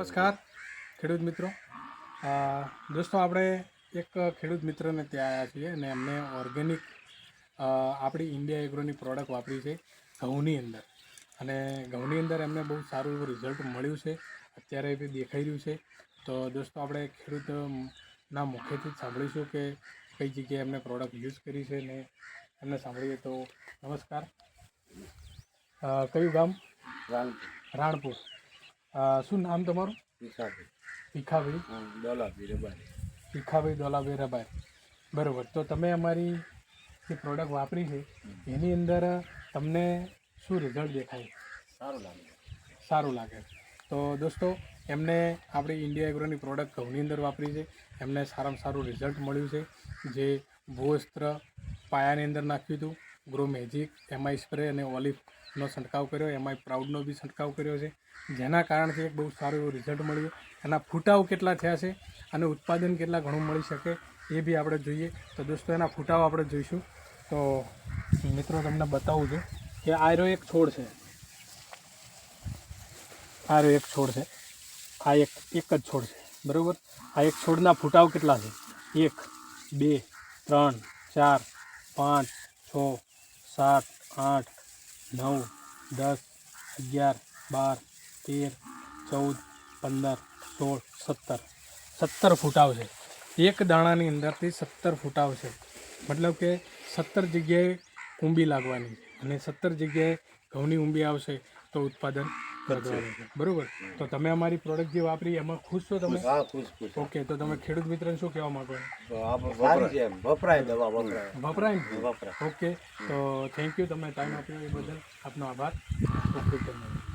નમસ્કાર ખેડૂત મિત્રો. દોસ્તો આપણે એક ખેડૂત મિત્રને ત્યાં આવ્યા છીએ અને એમને ઓર્ગેનિક આપણી ઇન્ડિયા એગ્રોની પ્રોડક્ટ વાપરી છે ઘઉંની અંદર. અને ઘઉંની અંદર એમને બહુ સારું એવું રિઝલ્ટ મળ્યું છે અત્યારે બી દેખાઈ રહ્યું છે. તો દોસ્તો આપણે ખેડૂતના મુખેથી જ સાંભળીશું કે કઈ જગ્યાએ એમને પ્રોડક્ટ યુઝ કરી છે ને એમને સાંભળીએ તો નમસ્કાર. કયું ગામ? રાણપુર. અ, શું નામ તમારું? ભીખાભાઈ. ભીખાભાઈ. દોલાભાઈ રબાઈ બરાબર. તો તમે અમારી જે પ્રોડક્ટ વાપરી છે એની અંદર તમને શું રિઝલ્ટ દેખાય? સારું લાગે. સારું લાગે. તો દોસ્તો એમને આપણી ઇન્ડિયા એગ્રોની પ્રોડક્ટ ઘઉંની અંદર વાપરી છે. એમને સારામાં સારું રિઝલ્ટ મળ્યું છે. જે ભૂવસ્ત્ર પાયાની અંદર નાખ્યું હતું. ગ્રો મેજિક એમઆઈ સ્પ્રે અને ઓલિવનો છંટકાવ કર્યો એમઆઈ પ્રાઉડનો બી છંટકાવ કર્યો છે. જેના કારણથી એક બહુ સારું એવું રિઝલ્ટ મળ્યું. એના ફૂટાવ કેટલા થયા છે અને ઉત્પાદન કેટલા ઘણું મળી શકે એ બી આપણે જોઈએ. તો દોસ્તો, એના ફૂટાવ આપણે જોઈશું. તો મિત્રો, તમને બતાવું છું કે આયરો એક છોડ છે. આયરો એક છોડ છે. આ એક એક જ છોડ છે. બરાબર? આ એક છોડના ફૂટાવ કેટલા છે? એક, બે, ત્રણ, ચાર, પાંચ, છ, સાત, આઠ નવ, દસ, અગિયાર, બાર, તેર, ચૌદ, પંદર, સોળ, સત્તર. સત્તર ફૂટ છે એક દાણાની અંદરથી સત્તર ફૂટાવ છે મતલબ કે સત્તર જગ્યાએ ઊંબી લાગવાની અને સત્તર જગ્યાએ ઘઉંની ઊંબી આવશે તો ઉત્પાદન બરોબર. તો તમે અમારી પ્રોડક્ટ જે વાપરી એમાં ખુશ છો તમે? હા ખુશ ખુશ. ઓકે તો તમે ખેડૂત મિત્રને શું કહેવા માંગો? વપરાય દવા વપરાય. વપરાય ને વપરાય. ઓકે તો થેન્ક યુ તમે ટાઈમ આપ્યો એ બદલ. આપનો આભાર. ઓકે ધન્યવાદ.